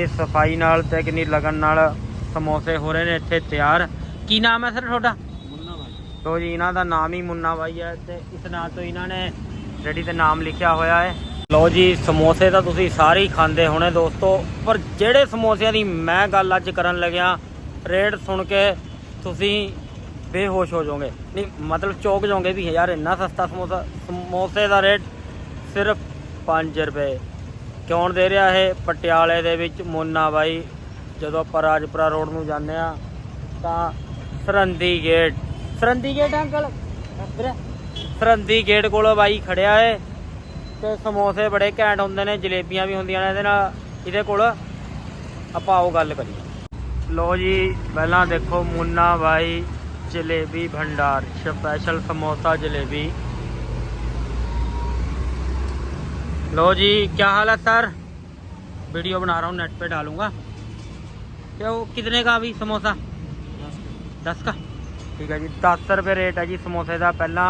ਕਿੰਨੀ ਸਫ਼ਾਈ ਨਾਲ ਤੇ ਕਿੰਨੀ ਲਗਨ ਨਾਲ ਸਮੋਸੇ ਹੋ ਰਹੇ ਨੇ ਇੱਥੇ ਤਿਆਰ। ਕੀ ਨਾਮ ਹੈ ਸਰ ਤੁਹਾਡਾ? ਮੁੰਨਾ ਭਾਈ ਤੋ ਜੀ ਇਹਨਾਂ ਦਾ ਨਾਮ ਹੀ ਮੁੰਨਾ ਬਾਈ ਹੈ ਤੇ ਇਸ ਨਾਂ ਤੋਂ ਇਹਨਾਂ ਨੇ ਰੈਡੀ ਤੇ ਨਾਮ ਲਿਖਿਆ ਹੋਇਆ ਹੈ। ਲਓ ਜੀ ਸਮੋਸੇ ਤਾਂ ਤੁਸੀਂ ਸਾਰੇ ਹੀ ਖਾਂਦੇ ਹੋਣੇ ਦੋਸਤੋ ਪਰ ਜਿਹੜੇ ਸਮੋਸਿਆਂ ਦੀ ਮੈਂ ਗੱਲ ਅੱਜ ਕਰਨ ਲੱਗਿਆ ਰੇਟ ਸੁਣ ਕੇ ਤੁਸੀਂ ਬੇਹੋਸ਼ ਹੋ ਜਾਓਗੇ। ਨਹੀਂ ਮਤਲਬ ਚੌਕ ਜਾਓਗੇ ਵੀ ਯਾਰ ਇੰਨਾ ਸਸਤਾ ਸਮੋਸਾ ਸਮੋਸੇ ਦਾ ਰੇਟ ਸਿਰਫ 5 ਰੁਪਏ। ਚੌਣ ਦੇ ਰਿਹਾ ਹੈ ਪਟਿਆਲੇ ਦੇ ਵਿੱਚ ਮੋਨਾ ਬਾਈ, ਜਦੋਂ ਆਪਾਂ ਰਾਜਪੁਰਾ ਰੋਡ ਨੂੰ ਜਾਂਦੇ ਆ ਤਾਂ Sirhindi gate. Sirhindi gate uncle? Sirhindi gate ਕੋਲ ਬਾਈ ਖੜਿਆ ਹੈ ਤੇ ਸਮੋਸੇ ਬੜੇ ਘੈਂਟ ਹੁੰਦੇ ਨੇ, ਜਲੇਬੀਆਂ ਵੀ ਹੁੰਦੀਆਂ ਨੇ ਇਹਦੇ ਨਾਲ। ਇਹਦੇ ਕੋਲ ਆਪਾਂ ਉਹ ਗੱਲ ਕਰੀਏ। ਲੋ ਜੀ, ਪਹਿਲਾਂ ਦੇਖੋ ਮੋਨਾ ਬਾਈ ਜਲੇਬੀ ਭੰਡਾਰ, ਸਪੈਸ਼ਲ ਸਮੋਸਾ ਜਲੇਬੀ। लो जी क्या हाल है सर वीडियो बना रहा हूँ नेट पे डालूंगा क्या वो कितने का अभी समोसा ਦਸ ਕਾ ਠੀਕ ਹੈ ਜੀ 10 ਰੁਪਏ ਰੇਟ ਹੈ ਜੀ ਸਮੋਸੇ ਦਾ ਪਹਿਲਾਂ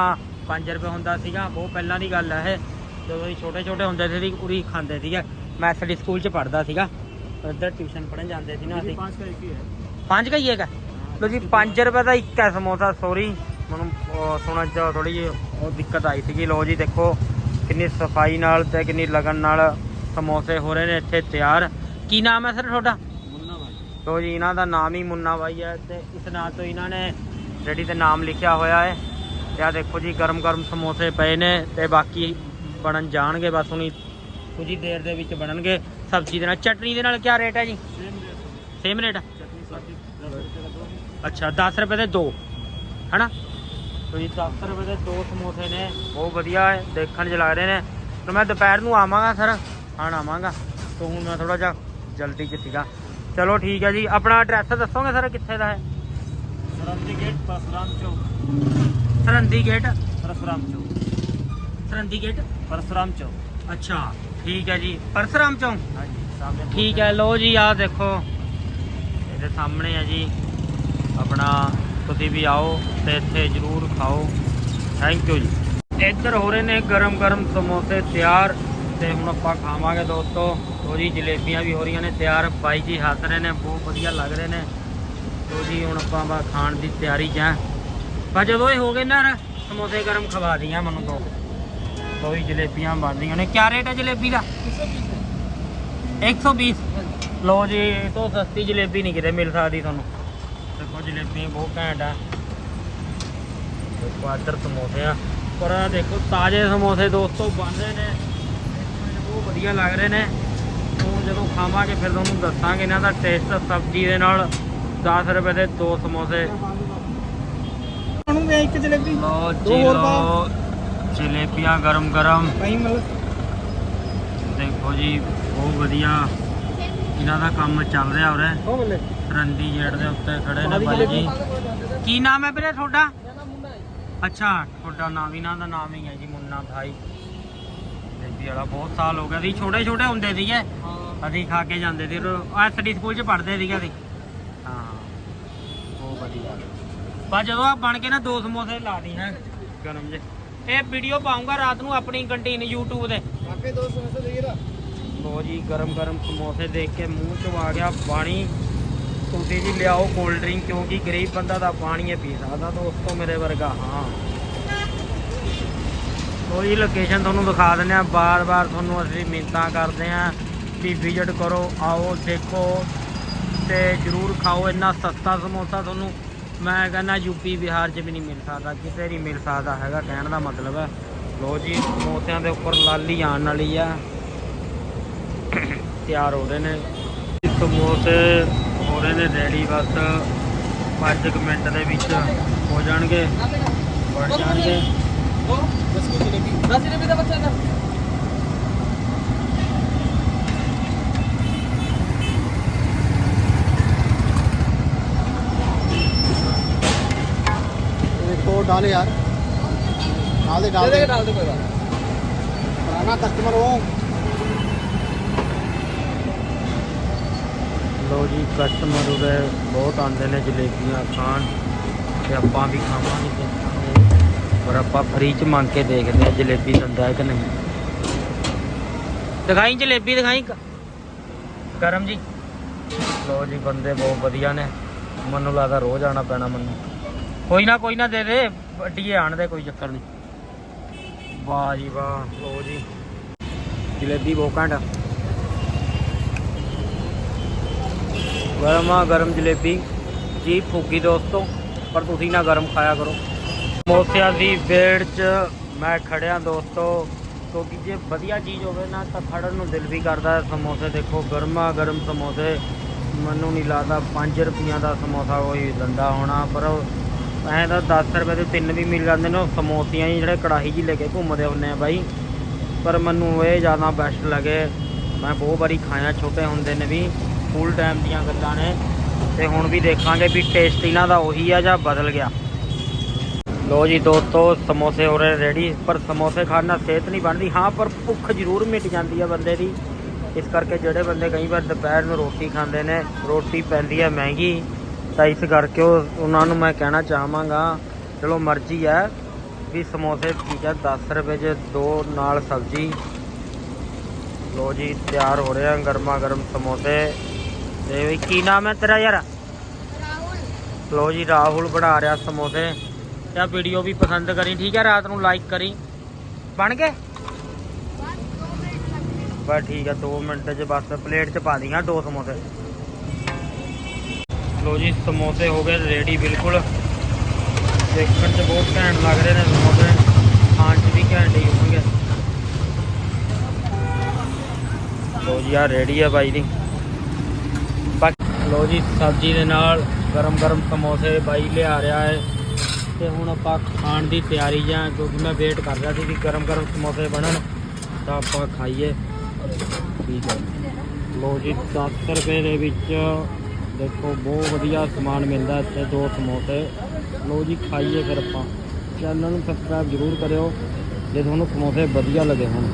5 ਰੁਪਏ ਹੁੰਦਾ ਸੀਗਾ ਬਹੁਤ ਪਹਿਲਾਂ ਦੀ ਗੱਲ ਹੈ ਇਹ ਜਦੋਂ ਅਸੀਂ ਛੋਟੇ ਛੋਟੇ ਹੁੰਦੇ ਸੀ ਅਸੀਂ ਉਰੀ ਖਾਂਦੇ ਸੀਗੇ ਮੈਂ ਸਾਡੀ ਸਕੂਲ 'ਚ ਪੜ੍ਹਦਾ ਸੀਗਾ ਉੱਧਰ ਟਿਊਸ਼ਨ ਪੜ੍ਹਨ ਜਾਂਦੇ ਸੀ ਨਾ ਅਸੀਂ पाँच का एक ही है ਪੰਜ ਕਾ ਹੀ ਹੈਗਾ ਲੋ ਜੀ 5 ਰੁਪਏ ਦਾ ਇੱਕ ਹੈ ਸਮੋਸਾ ਸੌਰੀ ਮੈਨੂੰ ਉਹ ਸੁਣਨ ਚ ਥੋੜੀ ਜਿਹੀ ਉਹ ਦਿੱਕਤ ਆਈ ਸੀਗੀ ਲੋ ਜੀ ਦੇਖੋ ਕਿੰਨੀ ਸਫ਼ਾਈ ਨਾਲ ਤੇ ਕਿੰਨੀ ਲਗਨ ਨਾਲ ਸਮੋਸੇ ਹੋ ਰਹੇ ਨੇ ਇੱਥੇ ਤਿਆਰ। ਕੀ ਨਾਮ ਹੈ ਸਰ ਤੁਹਾਡਾ? ਮੁੰਨਾ ਬਾਈ ਤੋ ਜੀ ਇਹਨਾਂ ਦਾ ਨਾਮ ਹੀ ਮੁੰਨਾ ਬਾਈ ਹੈ ਤੇ ਇਸ ਨਾਂ ਤੋਂ ਇਹਨਾਂ ਨੇ ਰੈਡੀ ਤੇ ਨਾਮ ਲਿਖਿਆ ਹੋਇਆ ਹੈ। ਤੇ ਆ ਦੇਖੋ ਜੀ ਗਰਮ-ਗਰਮ ਸਮੋਸੇ ਪਏ ਨੇ ਤੇ ਬਾਕੀ ਬਣਨ ਜਾਣਗੇ ਬਸ ਹੁਣੀ ਕੁਝ ਹੀ ਦੇਰ ਦੇ ਵਿੱਚ ਬਣਨਗੇ। ਸਬਜ਼ੀ ਦੇ ਨਾਲ ਚਟਨੀ ਦੇ ਨਾਲ ਕੀ ਰੇਟ ਹੈ ਜੀ? ਸੇਮ ਰੇਟ ਅੱਛਾ 10 ਰੁਪਏ ਦੇ ਦੋ। ਹਨਾ? ਕੋਈ 10 ਰੁਪਏ ਦੇ ਦੋ ਸਮੋਸੇ ਨੇ ਬਹੁਤ ਵਧੀਆ ਹੈ ਦੇਖਣ ਚ ਲੱਗ ਰਹੇ ਨੇ। ਤੇ ਮੈਂ ਦੁਪਹਿਰ ਨੂੰ ਆਵਾਂਗਾ ਸਰ ਖਾਣ ਆਵਾਂਗਾ। ਤੋਂ ਹੁਣ ਮੈਂ ਥੋੜਾ ਜਿਹਾ ਜਲਦੀ ਚ ਚਲੋ ਠੀਕ ਹੈ ਜੀ ਆਪਣਾ ਐਡਰੈਸ ਦੱਸੋਗੇ ਸਰ ਕਿੱਥੇ ਦਾ ਹੈ? Sirhindi gate Parsram Chowk. Sirhindi gate Parsram Chowk. Sirhindi gate Parsram Chowk. ਅੱਛਾ ਠੀਕ ਹੈ ਜੀ ਪਰਸਰਾਮ ਚੌਕ। ਹਾਂਜੀ ਠੀਕ ਹੈ ਲੋ ਜੀ ਆਹ ਦੇਖੋ। ਇਹਦੇ ਸਾਹਮਣੇ ਆ ਜੀ ਆਪਣਾ ਤੁਸੀਂ ਵੀ ਆਓ ਤੇ ਇੱਥੇ ਜ਼ਰੂਰ ਖਾਓ। ਥੈਂਕ ਯੂ ਜੀ। ਇੱਧਰ ਹੋ ਰਹੇ ਨੇ ਗਰਮ ਗਰਮ ਸਮੋਸੇ ਤਿਆਰ ਤੇ ਹੁਣ ਆਪਾਂ ਖਾਵਾਂਗੇ ਦੋਸਤੋ। ਲੋ ਜੀ, ਜਲੇਬੀਆਂ ਵੀ ਹੋ ਰਹੀਆਂ ਨੇ ਤਿਆਰ। ਬਾਈ ਜੀ ਹੱਸ ਰਹੇ ਨੇ, ਬਹੁਤ ਵਧੀਆ ਲੱਗ ਰਹੇ ਨੇ। ਲੋ ਜੀ, ਹੁਣ ਆਪਾਂ ਬਸ ਖਾਣ ਦੀ ਤਿਆਰੀ 'ਚ ਆ ਜਦੋਂ ਇਹ ਹੋ ਗਏ ਨਾ, ਸਮੋਸੇ ਗਰਮ ਖਵਾ ਦੀਆਂ ਮੈਨੂੰ ਦੋ। ਲੋ ਜੀ, ਜਲੇਬੀਆਂ ਬਣਦੀਆਂ ਨੇ। ਕਿਆ ਰੇਟ ਹੈ ਜਲੇਬੀ ਦਾ? 120 ਲੋ ਜੀ, ਇਹ ਤੋਂ ਸਸਤੀ ਜਲੇਬੀ ਨਹੀਂ ਕਿਤੇ ਮਿਲ ਸਕਦੀ ਤੁਹਾਨੂੰ। ਦੇਖੋ ਜਲੇਬੀ ਬਹੁਤ ਘੈਂਟ ਆ। ਦੇਖੋ ਇੱਧਰ ਸਮੋਸੇ ਆ। ਪਰ ਆਹ ਦੇਖੋ ਤਾਜ਼ੇ ਸਮੋਸੇ ਦੋਸਤੋ ਬਣ ਰਹੇ ਨੇ। ਬਹੁਤ ਵਧੀਆ ਲੱਗ ਰਹੇ ਨੇ। ਹੁਣ ਜਦੋਂ ਖਾਵਾਂਗੇ ਫਿਰ ਤੁਹਾਨੂੰ ਦੱਸਾਂਗੇ ਇਹਨਾਂ ਦਾ ਟੇਸਟ ਸਬਜ਼ੀ ਦੇ ਨਾਲ। 10 ਰੁਪਏ ਦੇ ਦੋ ਸਮੋਸੇ। ਉਹਨੂੰ ਮੈਂ ਇੱਕ ਜਲੇਬੀ। ਲੋ ਦੋ ਜੀ ਹੋਰ ਲੋ ਜਲੇਬੀਆਂ ਗਰਮ ਗਰਮ। ਭਾਈ ਮਤਲਬ ਦੇਖੋ ਜੀ ਬਹੁਤ ਵਧੀਆ। ਇਹਨਾਂ ਦਾ ਕੰਮ ਚੱਲ ਰਿਹਾ ਉਰੇ। ਹੋ ਬੱਲੇ ਰੰਦੀ ਗੇਟ ਦੇ ਉੱਤੇ ਖੜੇ ਨੇ ਬਾਈ ਜੀ ਕੀ ਨਾਮ ਹੈ ਵੀਰੇ ਤੁਹਾਡਾ? ਅੱਛਾ ਤੁਹਾਡਾ ਨਾਮ ਇਹਨਾਂ ਦਾ ਨਾਮ ਹੀ ਹੈ ਜੀ ਮੁੰਨਾ ਭਾਈ। ਜਲੇਬੀ ਵਾਲਾ ਬਹੁਤ ਸਾਲ ਹੋ ਗਿਆ ਸੀ ਛੋਟੇ ਛੋਟੇ ਹੁੰਦੇ ਸੀਗੇ। ਅਸੀਂ ਖਾ ਕੇ ਜਾਂਦੇ ਸੀ ਐਸਡੀ ਸਕੂਲ 'ਚ ਪੜ੍ਹਦੇ ਸੀਗੇ ਅਸੀਂ। ਹਾਂ ਬਹੁਤ ਵਧੀਆ। ਬਸ ਜਦੋਂ ਆ ਬਣ ਕੇ ਨਾ ਦੋ ਸਮੋਸੇ ਲਾ ਦੀ ਹੈ ਗਰਮ ਜੇ ਇਹ ਵੀਡੀਓ ਪਾਉਂਗਾ ਰਾਤ ਨੂੰ ਆਪਣੀ ਕੰਟੀਨ YouTube ਤੇ। ਕਾਕੇ ਦੋ ਸਮੋਸੇ ਨਾ ਲੋ ਜੀ ਗਰਮ ਗਰਮ ਸਮੋਸੇ ਦੇਖ ਕੇ ਮੂੰਹ ਚ ਆ ਗਿਆ ਪਾਣੀ ਤੁਸੀਂ ਜੀ ਲਿਆਓ ਕੋਲਡ ਡਰਿੰਕ ਕਿਉਂਕਿ ਗਰੀਬ ਬੰਦਾ ਤਾਂ ਪਾਣੀ ਹੀ ਪੀ ਸਕਦਾ ਦੋਸਤੋ ਮੇਰੇ ਵਰਗਾ, ਹਾਂ। ਲੋ ਜੀ ਲੋਕੇਸ਼ਨ ਤੁਹਾਨੂੰ ਦਿਖਾ ਦਿੰਦੇ ਆ ਬਾਰ-ਬਾਰ ਤੁਹਾਨੂੰ ਅਸੀਂ ਮਿੰਤਾਂ ਕਰਦੇ ਆ ਵੀ ਵਿਜ਼ਿਟ ਕਰੋ, ਆਓ, ਦੇਖੋ ਤੇ ਜਰੂਰ ਖਾਓ। ਇੰਨਾ ਸਸਤਾ ਸਮੋਸਾ ਤੁਹਾਨੂੰ ਮੈਂ ਕਹਿੰਦਾ ਯੂਪੀ ਬਿਹਾਰ 'ਚ ਵੀ ਨਹੀਂ ਮਿਲ ਸਕਦਾ, ਕਿਤੇ ਨਹੀਂ ਮਿਲ ਸਕਦਾ ਹੈਗਾ, ਕਹਿਣ ਦਾ ਮਤਲਬ ਹੈ। ਲੋ ਜੀ, ਸਮੋਸਿਆਂ ਦੇ ਉੱਪਰ ਲਾਲੀ ਆਉਣ ਵਾਲੀ ਆ ਤਿਆਰ ਹੋ ਰਹੇ ਨੇ। ਸਮੋਸੇ ਹੋ ਰਹੇ ਨੇ ਰੈਡੀ ਬਸ 5 ਮਿੰਟ ਦੇ ਵਿੱਚ ਹੋ ਜਾਣਗੇ ਬਣ ਜਾਣਗੇ दस की जलेबी दस जलेबी का बच्चा का तो डाले यार डाल दे डाल दे डाल दे कोई बात पुराना कस्टमर हो ਜੀ ਕਸਟਮਰ ਉਰੇ ਬਹੁਤ ਆਉਂਦੇ ਨੇ ਜਲੇਬੀਆਂ ਖਾਣ ਤੇ ਆਪਾਂ ਵੀ ਖਾਵਾਂਗੇ ਤੇ ਪਰ ਆਪਾਂ ਫਰੀ ਚ ਮੰਗ ਕੇ ਦੇਖਦੇ ਆ ਜਲੇਬੀ ਦਿੰਦਾ ਹੈ ਕਿ ਨਹੀਂ। ਦਿਖਾਈ ਜਲੇਬੀ, ਦਿਖਾਈ। ਕਰਮ ਜੀ। ਲੋ ਜੀ, ਬੰਦੇ ਬਹੁਤ ਵਧੀਆ ਨੇ। ਮੈਨੂੰ ਲੱਗਦਾ ਰੋਜ਼ ਆਣਾ ਪੈਣਾ ਮੈਨੂੰ। ਕੋਈ ਨਾ ਕੋਈ ਨਾ ਦੇ ਦੇ। ਵੱਡੀਏ ਆਣ ਦੇ, ਕੋਈ ਚੱਕਰ ਨਹੀਂ। ਵਾਹ ਜੀ ਵਾਹ ਲੋ ਜੀ। ਜਲੇਬੀ ਬਹੁਤ ਘੰਟਾ ਗਰਮਾ ਗਰਮ ਜਲੇਬੀ। ਜੀ ਫੂਕੀ ਦੋਸਤੋ, ਪਰ ਤੁਸੀਂ ਨਾ ਗਰਮ ਖਾਇਆ ਕਰੋ। ਸਮੋਸਿਆਂ ਦੀ ਵੇੜ 'ਚ ਮੈਂ ਖੜਿਆ ਦੋਸਤੋ, ਕਿਉਂਕਿ ਜੇ ਵਧੀਆ ਚੀਜ਼ ਹੋਵੇ ਨਾ, ਤਾਂ ਖੜਨ ਨੂੰ ਦਿਲ ਵੀ ਕਰਦਾ ਸਮੋਸੇ ਦੇਖੋ, ਗਰਮਾ ਗਰਮ ਸਮੋਸੇ। ਮੈਨੂੰ ਨਹੀਂ ਲੱਗਦਾ 5 ਰੁਪਈਆਂ ਦਾ ਸਮੋਸਾ ਕੋਈ ਦੰਦਾ ਹੋਣਾ, ਪਰ ਐਂ ਤਾਂ 10 ਰੁਪਏ ਦੇ ਤਿੰਨ ਵੀ ਮਿਲ ਜਾਂਦੇ ਨੇ, ਉਹ ਸਮੋਸਿਆਂ ਹੀ ਜਿਹੜੇ ਕੜਾਹੀ ਜੀ ਲੈ ਕੇ ਘੁੰਮਦੇ ਹੁੰਦੇ ਆ ਬਾਈ। ਪਰ ਮੈਨੂੰ ਇਹ ਜ਼ਿਆਦਾ ਬੈਸਟ ਲੱਗੇ, ਮੈਂ ਬਹੁਤ ਵਾਰੀ ਖਾਇਆ, ਛੋਟੇ ਹੁੰਦੇ ਨੇ ਵੀ। ਸਕੂਲ ਟਾਈਮ ਦੀਆਂ ਗੱਲਾਂ ਨੇ। ਤੇ ਹੁਣ ਵੀ ਦੇਖਾਂਗੇ ਵੀ ਟੇਸਟ ਇਹਨਾਂ ਦਾ ਉਹੀ ਆ ਜਾਂ ਬਦਲ ਗਿਆ। ਲੋ ਜੀ ਦੋਸਤੋ, ਸਮੋਸੇ ਹੋ ਰਹੇ ਰੈਡੀ ਪਰ ਸਮੋਸੇ ਖਾਣ ਨਾਲ ਸਿਹਤ ਨਹੀਂ ਬਣਦੀ। ਹਾਂ, ਪਰ ਭੁੱਖ ਜ਼ਰੂਰ ਮਿਟ ਜਾਂਦੀ ਆ ਬੰਦੇ ਦੀ। ਇਸ ਕਰਕੇ ਜਿਹੜੇ ਬੰਦੇ ਕਈ ਵਾਰ ਦੁਪਹਿਰ ਨੂੰ ਰੋਟੀ ਖਾਂਦੇ ਨੇ, ਰੋਟੀ ਪੈਂਦੀ ਹੈ ਮਹਿੰਗੀ, ਤਾਂ ਇਸ ਕਰਕੇ ਉਹ, ਉਹਨਾਂ ਨੂੰ ਮੈਂ ਕਹਿਣਾ ਚਾਹਾਂਗਾ, ਚਲੋ ਮਰਜ਼ੀ ਹੈ ਵੀ ਸਮੋਸੇ ਠੀਕ ਹੈ 10 ਰੁਪਏ 'ਚ ਦੋ ਨਾਲ ਸਬਜ਼ੀ। ਲੋ ਜੀ, ਤਿਆਰ ਹੋ ਰਹੇ ਆ ਗਰਮਾ ਗਰਮ ਸਮੋਸੇ। ਤੇ ਵੀ ਕੀ ਨਾਮ ਹੈ ਤੇਰਾ ਯਾਰ? ਲੋ ਜੀ, ਰਾਹੁਲ ਬਣਾ ਰਿਹਾ ਸਮੋਸੇ। ਤੇ ਵੀਡੀਓ ਵੀ ਪਸੰਦ ਕਰੀ, ਠੀਕ ਹੈ? ਰਾਤ ਨੂੰ ਲਾਈਕ ਕਰੀ। ਬਣ ਗਏ? ਬਸ ਠੀਕ ਆ 2 ਮਿੰਟ 'ਚ ਬਸ ਪਲੇਟ 'ਚ ਪਾ ਦੀਆਂ ਦੋ ਸਮੋਸੇ। ਲੋ ਜੀ, ਸਮੋਸੇ ਹੋ ਗਏ ਰੈਡੀ ਬਿਲਕੁਲ। ਦੇਖਣ 'ਚ ਬਹੁਤ ਘੈਂਟ ਲੱਗ ਰਹੇ ਨੇ ਸਮੋਸੇ। ਖਾਣ 'ਚ ਵੀ ਘੈਂਟ ਹੀ ਹੋਣਗੇ। ਲੋ ਜੀ ਆ ਰੈਡੀ ਹੈ ਬਾਈ ਦੀ। ਬਾਕੀ ਲੋ ਜੀ, ਸਬਜ਼ੀ ਦੇ ਨਾਲ ਗਰਮ ਗਰਮ ਸਮੋਸੇ ਬਾਈ ਲਿਆ ਰਿਹਾ ਹੈ। ਤੇ ਹੁਣ ਆਪਾਂ ਖਾਣ ਦੀ ਤਿਆਰੀ ਜਾਂ ਕਿਉਂਕਿ ਮੈਂ ਵੇਟ ਕਰ ਰਿਹਾ ਸੀ ਵੀ ਗਰਮ ਗਰਮ ਸਮੋਸੇ ਬਣਨ, ਤਾਂ ਆਪਾਂ ਖਾਈਏ। ਠੀਕ ਹੈ। ਲੋ ਜੀ 10 ਰੁਪਏ ਦੇ ਵਿੱਚ ਦੇਖੋ, ਬਹੁਤ ਵਧੀਆ ਸਮਾਨ ਮਿਲਦਾ ਇੱਥੇ ਦੋ ਸਮੋਸੇ। ਲੋ ਜੀ, ਖਾਈਏ ਫਿਰ ਆਪਾਂ। ਚੈਨਲ ਨੂੰ ਸਬਸਕ੍ਰਾਈਬ ਜ਼ਰੂਰ ਕਰਿਓ, ਜੇ ਤੁਹਾਨੂੰ ਸਮੋਸੇ ਵਧੀਆ ਲੱਗੇ ਹੋਣ।